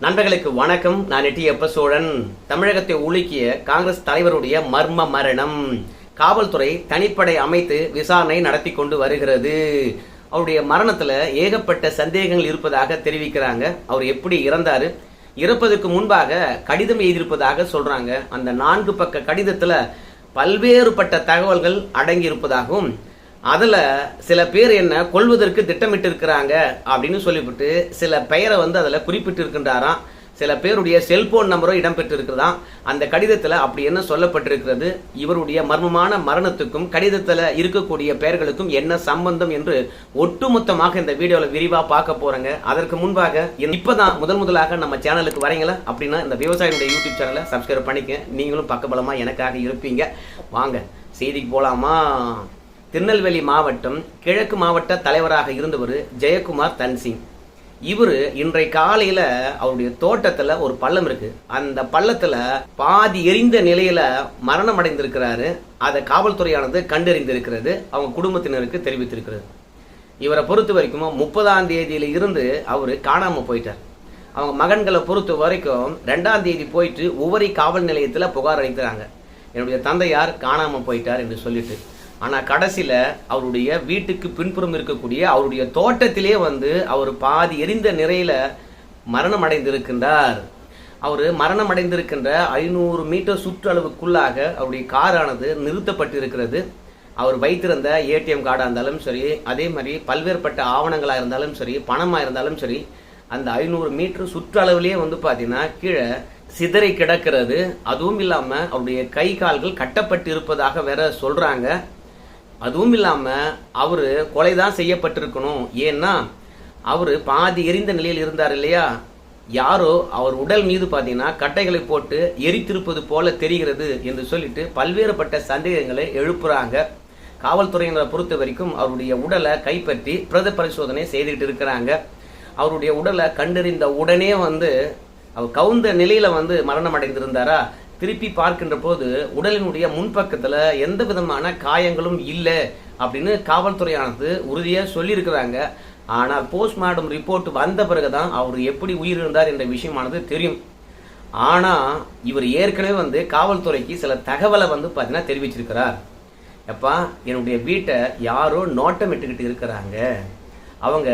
நண்பர்களுக்கு வணக்கம். நான் எட்டி எப்ப சோழன். தமிழகத்தை உலுக்கிய காங்கிரஸ் தலைவருடைய மர்ம மரணம். காவல்துறை தனிப்படை அமைத்து விசாரணை நடத்தி கொண்டு வருகிறது. அவருடைய மரணத்துல ஏகப்பட்ட சந்தேகங்கள் இருப்பதாக தெரிவிக்கிறாங்க. அவர் எப்படி இறந்தாரு? இறப்பதற்கு முன்பாக கடிதம் எழுதியிருப்பதாக சொல்றாங்க. அந்த நான்கு பக்க கடிதத்துல பல்வேறுபட்ட தகவல்கள் அடங்கி இருப்பதாகவும் அதில் சில பேர் என்ன கொள்வதற்கு திட்டமிட்டு இருக்கிறாங்க அப்படின்னு சொல்லிவிட்டு சில பெயரை வந்து அதில் குறிப்பிட்டு இருக்கின்றாராம் சில பேருடைய செல்போன் நம்பரும் இடம்பெற்றிருக்கிறதாம். அந்த கடிதத்தில் அப்படி என்ன சொல்லப்பட்டிருக்கிறது? இவருடைய மர்மமான மரணத்துக்கும் கடிதத்தில் இருக்கக்கூடிய பெயர்களுக்கும் என்ன சம்பந்தம் என்று ஒட்டுமொத்தமாக இந்த வீடியோவில் விரிவாக பார்க்க போகிறேங்க அதற்கு முன்பாக இப்போதான் முதல் முதலாக நம்ம சேனலுக்கு வரீங்களா? அப்படின்னா இந்த விவசாயினுடைய யூடியூப் சேனலை சப்ஸ்கிரைப் பண்ணிக்க நீங்களும் பக்கபலமாக எனக்காக இருப்பீங்க. வாங்க செய்திக்கு போகலாமா திருநெல்வேலி மாவட்டம் கிழக்கு மாவட்ட தலைவராக இருந்தவர் ஜெயக்குமார் தன்சிங் இவர் இன்றைய காலையில் அவருடைய தோட்டத்தில் ஒரு பள்ளம் இருக்கு. அந்த பள்ளத்தில் பாதி எரிந்த நிலையில் மரணம் அடைந்திருக்கிறாரு. அதை காவல்துறையானது கண்டறிந்திருக்கிறது. அவங்க குடும்பத்தினருக்கு தெரிவித்திருக்கிறது. இவரை பொறுத்த வரைக்கும் முப்பதாம் தேதியில இருந்து அவர் காணாமல் போயிட்டார். அவங்க மகன்களை பொறுத்த வரைக்கும் ரெண்டாம் தேதி போயிட்டு உவரி காவல் நிலையத்தில் புகார் அளிக்கிறாங்க. என்னுடைய தந்தையார் காணாமல் போயிட்டார் என்று சொல்லிட்டு. ஆனால் கடைசியில் அவருடைய வீட்டுக்கு பின்புறம் இருக்கக்கூடிய அவருடைய தோட்டத்திலே வந்து அவர் பாதி எரிந்த நிறையில் மரணம் அடைந்திருக்கின்றார். அவர் மரணம் அடைந்திருக்கின்ற ஐநூறு மீட்டர் சுற்றளவுக்குள்ளாக அவருடைய காரானது நிறுத்தப்பட்டிருக்கிறது. அவர் வைத்திருந்த ஏடிஎம் கார்டாக இருந்தாலும் சரி அதே மாதிரி பல்வேறுபட்ட ஆவணங்களாக இருந்தாலும் சரி பணமாக இருந்தாலும் சரி அந்த ஐநூறு மீட்டர் சுற்றளவுலேயே வந்து பார்த்தீங்கன்னா கீழே சிதறி கிடக்கிறது. அதுவும் இல்லாமல் அவருடைய கை கால்கள் கட்டப்பட்டு இருப்பதாக வேற சொல்கிறாங்க அதுவும் இல்லாமல் அவர் கொலை தான் செய்யப்பட்டிருக்கணும். ஏன்னா அவர் பாதி எரிந்த நிலையில் இருந்தார் இல்லையா? யாரோ அவர் உடல் மீது பார்த்தீங்கன்னா கட்டைகளை போட்டு எரித்திருப்பது போல தெரிகிறது என்று சொல்லிட்டு பல்வேறுபட்ட சந்தேகங்களை எழுப்புறாங்க. காவல்துறையினரை பொறுத்த வரைக்கும் அவருடைய உடலை கைப்பற்றி பிரத பரிசோதனை செய்துக்கிட்டு இருக்கிறாங்க. அவருடைய உடலை கண்டறிந்த உடனே வந்து அவர் கவுந்த நிலையில வந்து மரணம் அடைந்திருந்தாரா? திருப்பி பார்க்கின்ற போது உடலினுடைய முன்பக்கத்தில் எந்த விதமான காயங்களும் இல்லை அப்படின்னு காவல்துறையானது உறுதியாக சொல்லியிருக்கிறாங்க. ஆனால் போஸ்ட்மார்ட்டம் ரிப்போர்ட் வந்த பிறகு தான் அவர் எப்படி உயிரிழந்தார் என்ற விஷயமானது தெரியும். ஆனால் இவர் ஏற்கனவே வந்து காவல்துறைக்கு சில தகவலை வந்து பார்த்தீங்கன்னா தெரிவிச்சிருக்கிறார். எப்பா என்னுடைய வீட்டை யாரோ நோட்டம் இட்டுக்கிட்டு இருக்கிறாங்க. அவங்க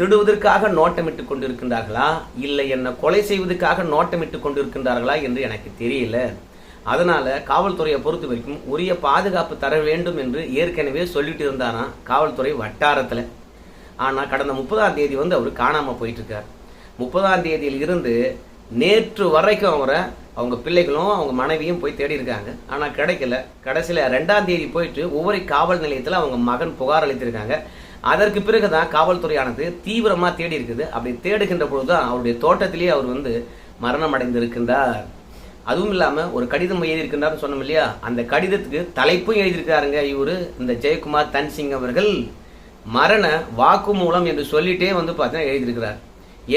திருடுவதற்காக நோட்டமிட்டு கொண்டிருக்கின்றார்களா? இல்லை என்ன கொலை செய்வதற்காக நோட்டமிட்டு கொண்டிருக்கின்றார்களா என்று எனக்கு தெரியல. அதனால காவல்துறையை பொறுத்த வரைக்கும் உரிய பாதுகாப்பு தர வேண்டும் என்று ஏற்கனவே சொல்லிட்டு இருந்தாராம் காவல்துறை வட்டாரத்தில். ஆனால் கடந்த முப்பதாம் தேதி வந்து அவர் காணாமல் போயிட்டு இருக்கார் முப்பதாம் தேதியில் இருந்து நேற்று வரைக்கும் அவரை அவங்க பிள்ளைகளும் அவங்க மனைவியும் போய் தேடி இருக்காங்க. ஆனால் கிடைக்கல. கடைசியில் ரெண்டாம் தேதி போயிட்டு ஒவ்வொரு காவல் நிலையத்தில் அவங்க மகன் புகார் அளித்திருக்காங்க. அதற்கு பிறகுதான் காவல்துறையானது தீவிரமாக தேடி இருக்குது. அப்படி தேடுகின்ற பொழுது தான் அவருடைய தோட்டத்திலேயே அவர் வந்து மரணம் அடைந்திருக்கின்றார் அதுவும் இல்லாமல் ஒரு கடிதம் எழுதியிருக்கின்றார்னு சொன்னோம் இல்லையா? அந்த கடிதத்துக்கு தலைப்பும் எழுதியிருக்காருங்க இவரு இந்த ஜெயக்குமார் தன்சிங் அவர்கள். மரண வாக்குமூலம் என்று சொல்லிட்டே வந்து பார்த்தீங்கன்னா எழுதியிருக்கிறார்.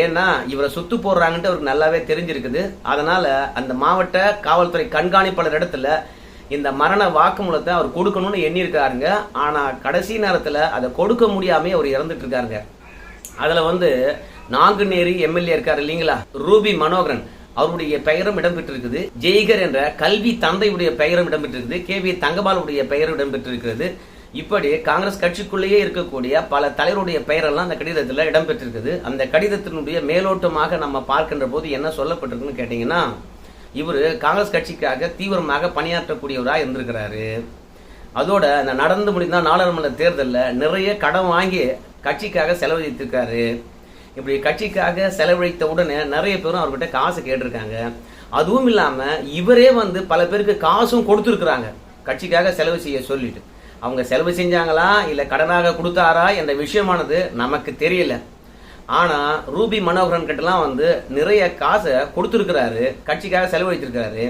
ஏன்னா இவரை சுத்து போடுறாங்கன்ட்டு அவருக்கு நல்லாவே தெரிஞ்சிருக்குது. அதனால அந்த மாவட்ட காவல்துறை கண்காணிப்பாளர் இடத்துல இந்த மரண வாக்குமூலத்தை அவர் கொடுக்கணும்னு எண்ணியிருக்காருங்க. ஆனால் கடைசி நேரத்தில் அதை கொடுக்க முடியாமே அவர் இறந்துட்டு இருக்காருங்க அதில் வந்து நாங்குநேரி எம்எல்ஏ இருக்கார் இல்லைங்களா? ரூபி மனோகரன். அவருடைய பெயரும் இடம்பெற்றிருக்குது. ஜெய்கர் என்ற கல்வி தந்தையுடைய பெயரும் இடம்பெற்றிருக்குது. கே. வி. தங்கபாலுடைய பெயரும் இடம்பெற்றிருக்கிறது. இப்படி காங்கிரஸ் கட்சிக்குள்ளேயே இருக்கக்கூடிய பல தலைவருடைய பெயரெல்லாம் அந்த கடிதத்தில் இடம்பெற்றிருக்குது. அந்த கடிதத்தினுடைய மேலோட்டமாக நம்ம பார்க்கின்ற போது என்ன சொல்லப்பட்டிருக்குன்னு கேட்டிங்கன்னா இவர் காங்கிரஸ் கட்சிக்காக தீவிரமாக பணியாற்றக்கூடியவராக இருந்திருக்கிறாரு. அதோட இந்த நடந்து முடிந்த நாடாளுமன்ற தேர்தலில் நிறைய கடன் வாங்கி கட்சிக்காக செலவழித்திருக்காரு. இப்படி கட்சிக்காக செலவழித்த உடனே நிறைய பேரும் அவர்கிட்ட காசு கேட்டிருக்காங்க. அதுவும் இல்லாமல் இவரே வந்து பல பேருக்கு காசும் கொடுத்துருக்குறாங்க. கட்சிக்காக செலவு செய்ய சொல்லிட்டு. அவங்க செலவு செஞ்சாங்களா? இல்லை கடனாக கொடுத்தாரா? என்ற விஷயமானது நமக்கு தெரியல. ஆனா ரூபி மனோகரன் கிட்டலாம் வந்து நிறைய காசை கொடுத்துருக்கிறாரு கட்சிக்காக செலவழித்திருக்கிறாரு.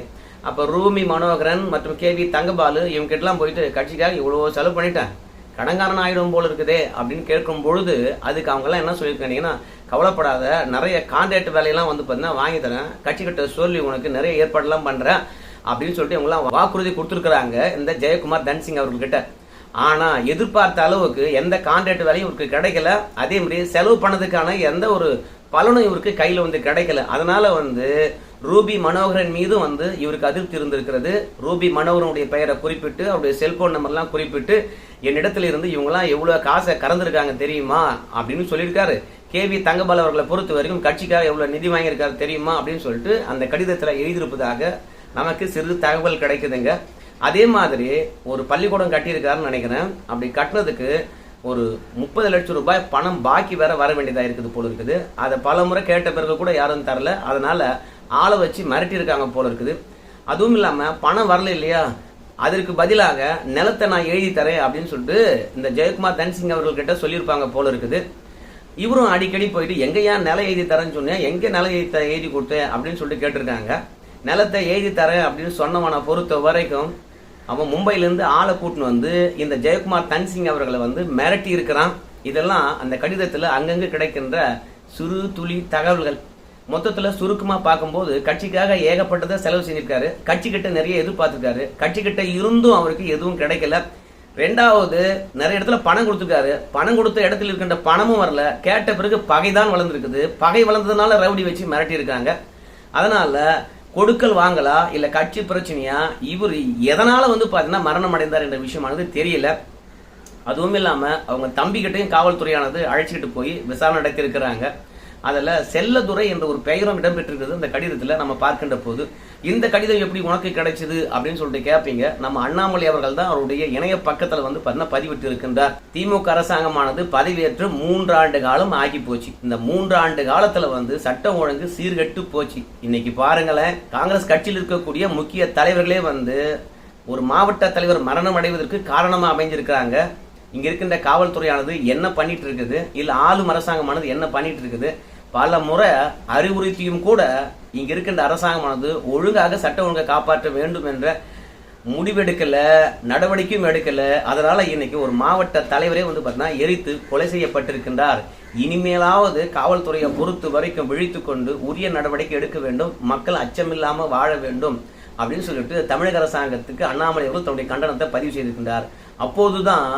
அப்ப ரூபி மனோகரன் மற்றும் கே வி தங்கபாலு இவங்க கிட்டலாம் போயிட்டு கட்சிக்காக இவ்வளவு செலவு பண்ணிட்டேன் கடங்காரன் ஆயிடும் போல இருக்குதே அப்படின்னு கேட்கும் பொழுது அதுக்கு அவங்க எல்லாம் என்ன சொல்லியிருக்காங்கன்னா கவலைப்படாத நிறைய கான்ட்ராக்ட் வேலையெல்லாம் வந்து பார்த்தீங்கன்னா வாங்கி தரேன். கட்சி கிட்ட சொல்லி உனக்கு நிறைய ஏற்பாடுலாம் பண்றேன் அப்படின்னு சொல்லிட்டு இவங்கெல்லாம் வாக்குறுதி கொடுத்துருக்குறாங்க. இந்த ஜெயக்குமார் தன்சிங் அவர்கள்கிட்ட. ஆனால் எதிர்பார்த்த அளவுக்கு எந்த கான்ட்ராக்ட் வேலையும் இவருக்கு கிடைக்கல. அதே மாதிரி செலவு பண்ணதுக்கான எந்த ஒரு பலனும் இவருக்கு கையில் வந்து கிடைக்கல. அதனால் வந்து ரூபி மனோகரன் மீதும் வந்து இவருக்கு அதிருப்தி இருந்திருக்கிறது. ரூபி மனோகரனுடைய பெயரை குறிப்பிட்டு அவருடைய செல்போன் நம்பர்லாம் குறிப்பிட்டு என்னிடத்துல இருந்து இவங்கெல்லாம் எவ்வளோ காசை கறந்துருக்காங்க தெரியுமா? அப்படின்னு சொல்லியிருக்காரு. கேவி தங்கபால் அவர்களை பொறுத்த வரைக்கும் கட்சிக்காக எவ்வளோ நிதி வாங்கியிருக்காரு தெரியுமா? அப்படின்னு சொல்லிட்டு அந்த கடிதத்தில் எழுதியிருப்பதாக நமக்கு சிறு தகவல் கிடைக்குதுங்க. அதே மாதிரி ஒரு பள்ளிக்கூடம் கட்டியிருக்காருன்னு நினைக்கிறேன். அப்படி கட்டினதுக்கு ஒரு முப்பது லட்சம் ரூபாய் பணம் பாக்கி வேற வர வேண்டியதாக இருக்குது போல இருக்குது. அதை பல முறை கேட்ட பிறகு கூட யாரும் தரல. அதனால ஆளை வச்சு மிரட்டியிருக்காங்க போல இருக்குது. அதுவும் இல்லாமல் பணம் வரல இல்லையா? அதற்கு பதிலாக நிலத்தை நான் எழுதி தரேன் அப்படின்னு சொல்லிட்டு இந்த ஜெயக்குமார் தன்சிங் அவர்கள்கிட்ட சொல்லியிருப்பாங்க போல இருக்குது. இவரும் அடிக்கடி போயிட்டு எங்கேயா நிலம் எழுதி தரேன்னு சொன்னேன் எங்கே நிலம் எழுதி த- எழுதி கொடுத்தேன்? அப்படின்னு சொல்லிட்டு கேட்டிருக்காங்க. நிலத்தை எழுதி தரேன் அப்படின்னு சொன்னவனை பொறுத்த வரைக்கும் அவன் மும்பையிலேருந்து ஆளை கூட்டின்னு வந்து இந்த ஜெயக்குமார் தன்சிங் அவர்களை வந்து மிரட்டி இருக்கிறான். இதெல்லாம் அந்த கடிதத்தில் அங்கங்கே கிடைக்கின்ற சிறு துளி தகவல்கள். மொத்தத்தில் சுருக்கமாக பார்க்கும்போது கட்சிக்காக ஏகப்பட்டதை செலவு செஞ்சிருக்காரு. கட்சிக்கிட்ட நிறைய எதிர்பார்த்துருக்காரு. கட்சிக்கிட்ட இருந்தும் அவருக்கு எதுவும் கிடைக்கல. ரெண்டாவது நிறைய இடத்துல பணம் கொடுத்துருக்காரு. பணம் கொடுத்த இடத்துல இருக்கின்ற பணமும் வரல. கேட்ட பிறகு பகைதான் வளர்ந்துருக்குது. பகை வளர்ந்ததுனால ரவுடி வச்சு மிரட்டியிருக்காங்க. அதனால் கொடுக்கல் வாங்கலா இல்லை கட்சி பிரச்சனையா? இவர் எதனால் வந்து பார்த்தீங்கன்னா மரணம் அடைந்தார் என்ற விஷயமானது தெரியல. அதுவும் இல்லாமல் அவங்க தம்பிக்கிட்டையும் காவல்துறையானது அழைச்சிக்கிட்டு போய் விசாரணை நடத்தியிருக்கிறாங்க. அதில் செல்லதுரை என்ற ஒரு பெயரும் இடம்பெற்றிருக்கிறது. இந்த கடிதத்தில் நம்ம பார்க்கின்ற போது இந்த கடிதம் எப்படி உனக்கு கிடைச்சது அப்படின்னு சொல்லிட்டு கேட்பீங்க நம்ம அண்ணாமலை அவர்கள் தான் அவருடைய இணைய பக்கத்துல வந்து பார்த்தீங்கன்னா பதிவிட்டு இருக்கின்றார் திமுக அரசாங்கமானது பதவியேற்று மூன்று ஆண்டு காலம் ஆகி போச்சு. இந்த மூன்று ஆண்டு காலத்துல வந்து சட்டம் ஒழுங்கு சீர்கெட்டு போச்சு. இன்னைக்கு பாருங்களேன் காங்கிரஸ் கட்சியில் இருக்கக்கூடிய முக்கிய தலைவர்களே வந்து ஒரு மாவட்ட தலைவர் மரணம் அடைவதற்கு காரணமா அமைஞ்சிருக்கிறாங்க. இங்க இருக்கின்ற காவல்துறையானது என்ன பண்ணிட்டு இருக்குது? இல்ல ஆளும் அரசாங்கமானது என்ன பண்ணிட்டு இருக்குது? பல முறை அறிவுறுத்தியும் கூட இங்க இருக்கின்ற அரசாங்கமானது ஒழுங்காக சட்ட ஒழுங்கை காப்பாற்ற வேண்டும் என்ற முடிவெடுக்கல நடவடிக்கையும் எடுக்கல. அதனால இன்னைக்கு ஒரு மாவட்ட தலைவரே வந்து பார்த்தீங்கன்னா எரித்து கொலை செய்யப்பட்டிருக்கின்றார். இனிமேலாவது காவல்துறையை பொறுத்து வரைக்கும் விழித்து கொண்டு உரிய நடவடிக்கை எடுக்க வேண்டும். மக்கள் அச்சமில்லாம வாழ வேண்டும் அப்படின்னு சொல்லிட்டு தமிழக அரசாங்கத்துக்கு அண்ணாமலை அவர்கள் தன்னுடைய கண்டனத்தை பதிவு செய்திருக்கின்றார். அப்போதுதான்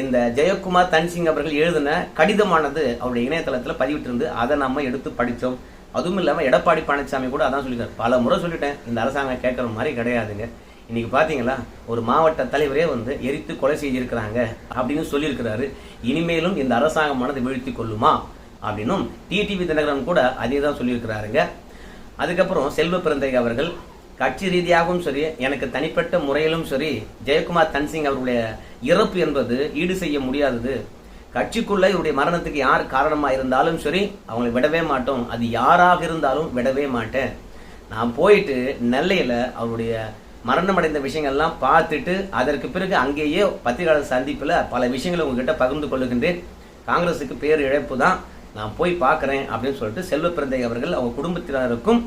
இந்த ஜெயக்குமார் தன்சிங் அவர்கள் எழுதின கடிதமானது அவருடைய இணையதளத்தில் பதிவிட்டிருந்து அதை நம்ம எடுத்து படித்தோம். அதுவும் இல்லாமல் எடப்பாடி பழனிசாமி கூட அதான் சொல்லியிருக்காரு. பல முறை சொல்லிட்டேன். இந்த அரசாங்கம் கேட்குற மாதிரி கிடையாதுங்க. இன்னைக்கு பார்த்தீங்களா ஒரு மாவட்ட தலைவரே வந்து எரித்து கொலை செய்திருக்கிறாங்க அப்படின்னு சொல்லியிருக்கிறாரு. இனிமேலும் இந்த அரசாங்கமானது வீழ்த்தி கொள்ளுமா? அப்படின்னும் டிடிவி தினகரன் கூட அதே தான் சொல்லியிருக்கிறாருங்க. அதுக்கப்புறம் செல்வ பிறந்தை அவர்கள் கட்சி ரீதியாகவும் சரி எனக்கு தனிப்பட்ட முறையிலும் சரி ஜெயக்குமார் தன்சிங் அவருடைய இறப்பு என்பது ஈடு செய்ய முடியாதது. கட்சிக்குள்ள இவருடைய மரணத்துக்கு யார் காரணமாக இருந்தாலும் சரி அவங்களை விடவே மாட்டோம். அது யாராக இருந்தாலும் விடவே மாட்டேன். நான் போயிட்டு நெல்லையில் அவருடைய மரணமடைந்த விஷயங்கள்லாம் பார்த்துட்டு அதற்கு பிறகு அங்கேயே பத்திரிகையாளர் சந்திப்பில் பல விஷயங்களை உங்ககிட்ட பகிர்ந்து கொள்ளுகின்றேன். காங்கிரஸுக்கு பேர் இழப்பு தான் நான் போய் பார்க்குறேன் அப்படின்னு சொல்லிட்டு செல்வ பிறந்தை அவர்கள் அவங்க குடும்பத்தினருக்கும்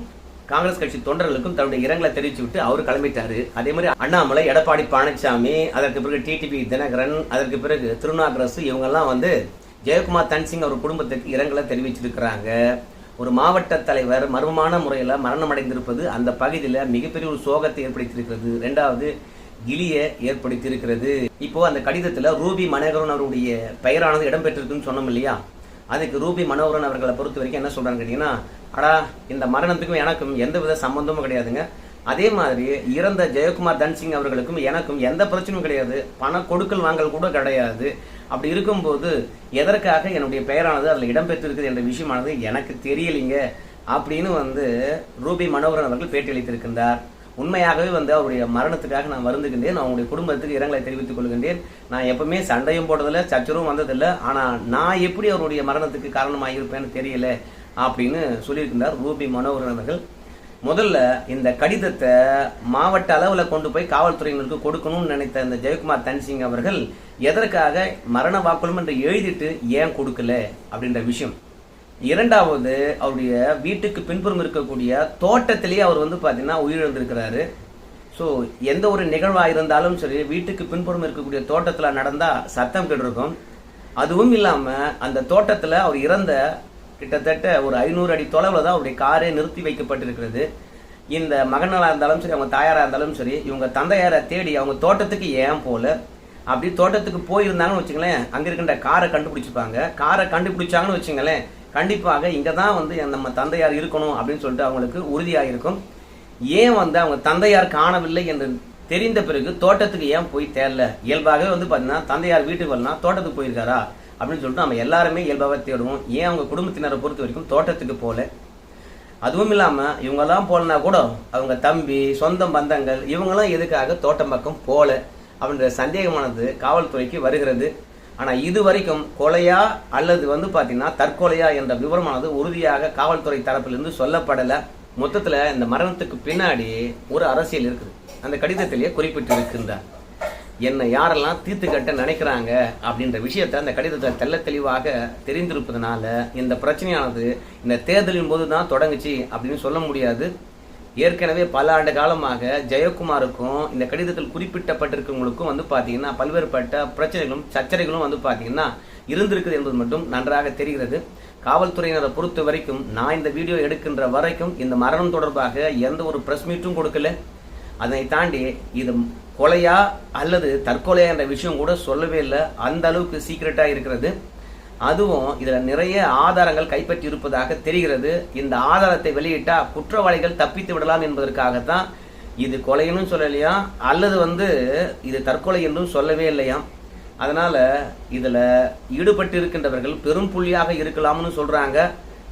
காங்கிரஸ் கட்சி தொண்டர்களுக்கும் தன்னுடைய இரங்கலை தெரிவிச்சு விட்டு அவர் கிளம்பிட்டாரு. அதே மாதிரி அண்ணாமலை எடப்பாடி பழனிசாமி அதற்கு பிறகு டிடிபி தினகரன் அதற்கு பிறகு திருநாகரசு இவங்கெல்லாம் வந்து ஜெயக்குமார் தன்சிங் அவர் குடும்பத்துக்கு இரங்கலை தெரிவிச்சிருக்கிறாங்க. ஒரு மாவட்ட தலைவர் மர்மமான முறையில் மரணம் அடைந்திருப்பது அந்த பகுதியில் மிகப்பெரிய ஒரு சோகத்தை ஏற்படுத்தியிருக்கிறது. ரெண்டாவது கிளிய ஏற்படுத்தியிருக்கிறது. இப்போ அந்த கடிதத்தில் ரூபி மனோகரன் அவருடைய பெயரானது இடம்பெற்றிருக்குன்னு சொன்னோம் இல்லையா? அதுக்கு ரூபி மனோகரன் அவர்களை பொறுத்த வரைக்கும் என்ன சொல்றாங்க கேட்டீங்கன்னா அடா இந்த மரணத்துக்கும் எனக்கும் எந்த வித சம்பந்தமும் கிடையாதுங்க. அதே மாதிரி இறந்த ஜெயக்குமார் தன்சிங் அவர்களுக்கும் எனக்கும் எந்த பிரச்சனையும் கிடையாது. பண கொடுக்கல் வாங்கல் கூட கிடையாது. அப்படி இருக்கும்போது எதற்காக என்னுடைய பெயரானது அதில் இடம்பெற்றிருக்குது என்ற விஷயமானது எனக்கு தெரியலைங்க. அப்படின்னு வந்து ரூபி மனோகரன் அவர்கள் பேட்டியளித்திருக்கின்றார் உண்மையாகவே வந்து அவருடைய மரணத்துக்காக நான் வருந்துகின்றேன். அவங்களுடைய குடும்பத்துக்கு இரங்கலை தெரிவித்துக் கொள்கின்றேன். நான் எப்பவுமே சண்டையும் போட்டதில்ல சச்சரவும் வந்ததில்லை. ஆனால் நான் எப்படி அவருடைய மரணத்துக்கு காரணமாக இருப்பேன்னு தெரியல. அப்படின்னு சொல்லியிருக்கின்றார் ரூபி மனோகரன் அவர்கள். முதல்ல இந்த கடிதத்தை மாவட்ட அளவில் கொண்டு போய் காவல்துறையினருக்கு கொடுக்கணும்னு நினைத்த இந்த ஜெயக்குமார் தன்சிங் அவர்கள் எதற்காக மரண வாக்குறும் என்று எழுதிட்டு ஏன் கொடுக்கல? அப்படின்ற விஷயம். இரண்டாவது அவருடைய வீட்டுக்கு பின்புறம் இருக்கக்கூடிய தோட்டத்திலேயே அவர் வந்து பார்த்தீங்கன்னா உயிரிழந்திருக்கிறாரு. ஸோ எந்த ஒரு நிகழ்வாக இருந்தாலும் சரி வீட்டுக்கு பின்புறம் இருக்கக்கூடிய தோட்டத்தில் நடந்தால் சத்தம் கெட்டிருக்கும். அதுவும் இல்லாமல் அந்த தோட்டத்தில் அவர் இறந்த கிட்டத்தட்ட ஒரு ஐநூறு அடி தொலைவில் தான் அவருடைய காரே நிறுத்தி வைக்கப்பட்டிருக்கிறது. இந்த மகனாக இருந்தாலும் சரி அவங்க தாயாராக இருந்தாலும் சரி இவங்க தந்தையாரை தேடி அவங்க தோட்டத்துக்கு ஏன் போல? அப்படி தோட்டத்துக்கு போயிருந்தாங்கன்னு வச்சுங்களேன் அங்கே இருக்கின்ற காரை கண்டுபிடிச்சிப்பாங்க காரை கண்டுபிடிச்சாங்கன்னு வச்சுங்களேன் கண்டிப்பாக இங்கே தான் வந்து நம்ம தந்தையார் இருக்கணும் அப்படின்னு சொல்லிட்டு அவங்களுக்கு உறுதியாக இருக்கும் ஏன் வந்து அவங்க தந்தையார் காணவில்லை என்று தெரிந்த பிறகு தோட்டத்துக்கு ஏன் போய் தேடல? இயல்பாகவே வந்து பார்த்தீங்கன்னா தந்தையார் வீட்டுக்கு வரலாம் தோட்டத்துக்கு போயிருக்காரா? அப்படின்னு சொல்லிட்டு நம்ம எல்லாருமே இயல்பாக தேடுவோம். ஏன் அவங்க குடும்பத்தினரை பொறுத்த வரைக்கும் தோட்டத்துக்கு போகல அதுவும் இல்லாமல் இவங்கெல்லாம் போலனா கூட அவங்க தம்பி சொந்தம் பந்தங்கள் இவங்கெல்லாம் எதுக்காக தோட்டம் பக்கம் போகல அப்படின்ற சந்தேகமானது காவல்துறைக்கு வருகிறது. ஆனால் இது வரைக்கும் கொலையா அல்லது வந்து பார்த்தீங்கன்னா தற்கொலையா என்ற விவரமானது உறுதியாக காவல்துறை தரப்பிலிருந்து சொல்லப்படலை. மொத்தத்தில் இந்த மரணத்துக்கு பின்னாடி ஒரு அரசியல் இருக்குது. அந்த கடிதத்திலேயே குறிப்பிட்டு இருக்கின்றார் என்னை யாரெல்லாம் தீர்த்து கட்ட நினைக்கிறாங்க அப்படின்ற விஷயத்தை அந்த கடிதத்தில் தெல்ல தெளிவாக தெரிந்திருப்பதனால இந்த பிரச்சனையானது இந்த தேர்தலின் போது தான் தொடங்குச்சு அப்படின்னு சொல்ல முடியாது. ஏற்கனவே பல ஆண்டு காலமாக ஜெயக்குமாருக்கும் இந்த கடிதத்தில் குறிப்பிட்டப்பட்டிருக்கவங்களுக்கும் வந்து பார்த்தீங்கன்னா பல்வேறுபட்ட பிரச்சனைகளும் சர்ச்சைகளும் வந்து பார்த்தீங்கன்னா இருந்திருக்குது என்பது மட்டும் நன்றாக தெரிகிறது. காவல்துறையினரை பொறுத்த வரைக்கும் நான் இந்த வீடியோ எடுக்கின்ற வரைக்கும் இந்த மரணம் தொடர்பாக எந்த ஒரு ப்ரெஸ் மீட்டும் கொடுக்கல. அதனை தாண்டி இது கொலையா அல்லது தற்கொலையா என்ற விஷயம் கூட சொல்லவே இல்லை. அந்த அளவுக்கு சீக்கிரட்டாக இருக்கிறது. அதுவும் இதில் நிறைய ஆதாரங்கள் கைப்பற்றி இருப்பதாக தெரிகிறது. இந்த ஆதாரத்தை வெளியிட்டால் குற்றவாளிகள் தப்பித்து விடலாம் என்பதற்காகத்தான் இது கொலைன்னு சொல்லலையா? அல்லது வந்து இது தற்கொலை என்றும் சொல்லவே இல்லையாம் அதனால் இதில் ஈடுபட்டு இருக்கின்றவர்கள் பெரும் புள்ளியாக இருக்கலாம்னு சொல்கிறாங்க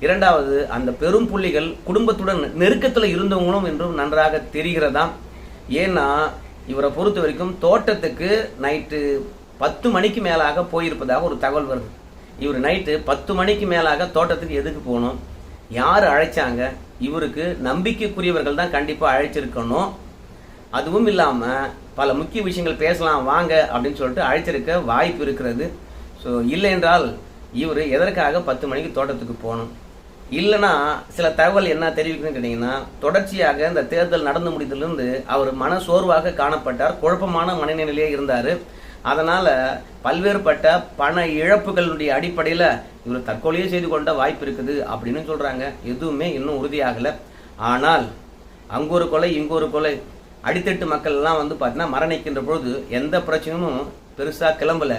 இரண்டாவது அந்த பெரும் புள்ளிகள் குடும்பத்துடன் நெருக்கத்தில் இருந்தவங்களும் என்றும் நன்றாக தெரிகிறதாம். ஏன்னா இவரை பொறுத்த வரைக்கும் தோட்டத்துக்கு நைட்டு பத்து மணிக்கு மேலாக போயிருப்பதாக ஒரு தகவல் வருது. இவர் நைட்டு பத்து மணிக்கு மேலாக தோட்டத்துக்கு எதுக்கு போகணும்? யார் அழைச்சாங்க? இவருக்கு நம்பிக்கைக்குரியவர்கள் தான் கண்டிப்பாக அழைச்சிருக்கணும். அதுவும் இல்லாமல் பல முக்கிய விஷயங்கள் பேசலாம் வாங்க அப்படின்னு சொல்லிட்டு அழைச்சிருக்க வாய்ப்பு இருக்கிறது. ஸோ இல்லை என்றால் இவர் எதற்காக பத்து மணிக்கு தோட்டத்துக்கு போகணும்? இல்லைன்னா சில தகவல் என்ன தெரிவிக்கணும்னு கேட்டிங்கன்னா தொடர்ச்சியாக இந்த தேர்தல் நடந்து முடிந்ததிலிருந்து அவர் மன சோர்வாக காணப்பட்டார் குழப்பமான மனநிலையிலே இருந்தார். அதனால் பல்வேறுபட்ட பண இழப்புகளுடைய அடிப்படையில் இவர் தற்கொலையே செய்து கொண்ட வாய்ப்பு இருக்குது அப்படின்னு சொல்கிறாங்க எதுவுமே இன்னும் உறுதியாகலை. ஆனால் அங்கே ஒரு கொலை இங்கே ஒரு கொலை. அடித்தட்டு மக்கள் எல்லாம் வந்து பார்த்தீங்கன்னா மரணிக்கின்ற பொழுது எந்த பிரச்சனையும் பெருசாக கிளம்பல.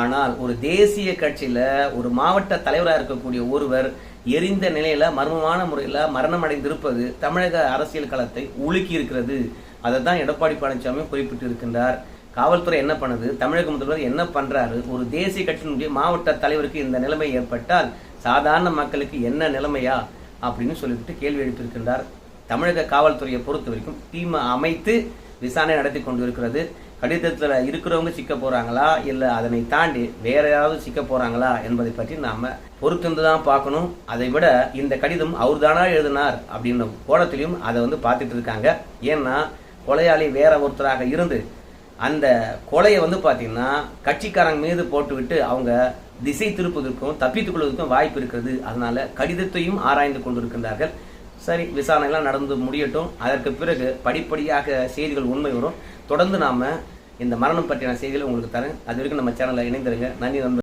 ஆனால் ஒரு தேசிய கட்சியில் ஒரு மாவட்ட தலைவராக இருக்கக்கூடிய ஒருவர் எரிந்த நிலையில மர்மமான முறையில் மரணம் அடைந்திருப்பது தமிழக அரசியல் களத்தை உலுக்கி இருக்கிறது அதை தான் எடப்பாடி பழனிசாமி குறிப்பிட்டு இருக்கின்றார் காவல்துறை என்ன பண்ணுது? தமிழக முதல்வர் என்ன பண்றாரு? ஒரு தேசிய கட்சியினுடைய மாவட்ட தலைவருக்கு இந்த நிலைமை ஏற்பட்டால் சாதாரண மக்களுக்கு என்ன நிலைமையா? அப்படின்னு சொல்லிவிட்டு கேள்வி எழுப்பியிருக்கின்றார். தமிழக காவல்துறையை பொறுத்த வரைக்கும் டீமை அமைத்து விசாரணை நடத்தி கொண்டு இருக்கிறது கடிதத்தில் இருக்கிறவங்க சிக்க போகிறாங்களா இல்லை அதனை தாண்டி வேற யாராவது சிக்க போகிறாங்களா என்பதை பற்றி நாம் பொறுத்திருந்து தான் பார்க்கணும். அதை விட இந்த கடிதம் அவர் தானா எழுதினார் அப்படின்ற கோணத்திலையும் அதை வந்து பார்த்துட்டு இருக்காங்க. ஏன்னா கொலையாளி வேற ஒருத்தராக இருந்து அந்த கொலையை வந்து பார்த்தீங்கன்னா கட்சிக்காரங்க மீது போட்டுவிட்டு அவங்க திசை திருப்பதற்கும் தப்பித்துக் கொள்வதற்கும் வாய்ப்பு இருக்கிறது. அதனால கடிதத்தையும் ஆராய்ந்து கொண்டிருக்கின்றார்கள். சரி விசாரணைலாம் நடந்து முடியட்டும். அதற்கு பிறகு படிப்படியாக செய்திகள் உண்மை வரும். தொடர்ந்து நாம இந்த மரணம் பற்றியான செய்திகளை உங்களுக்கு தரேன். அது வரைக்கும் நம்ம சேனலில் இணைந்திருங்க. நன்றி நண்பர்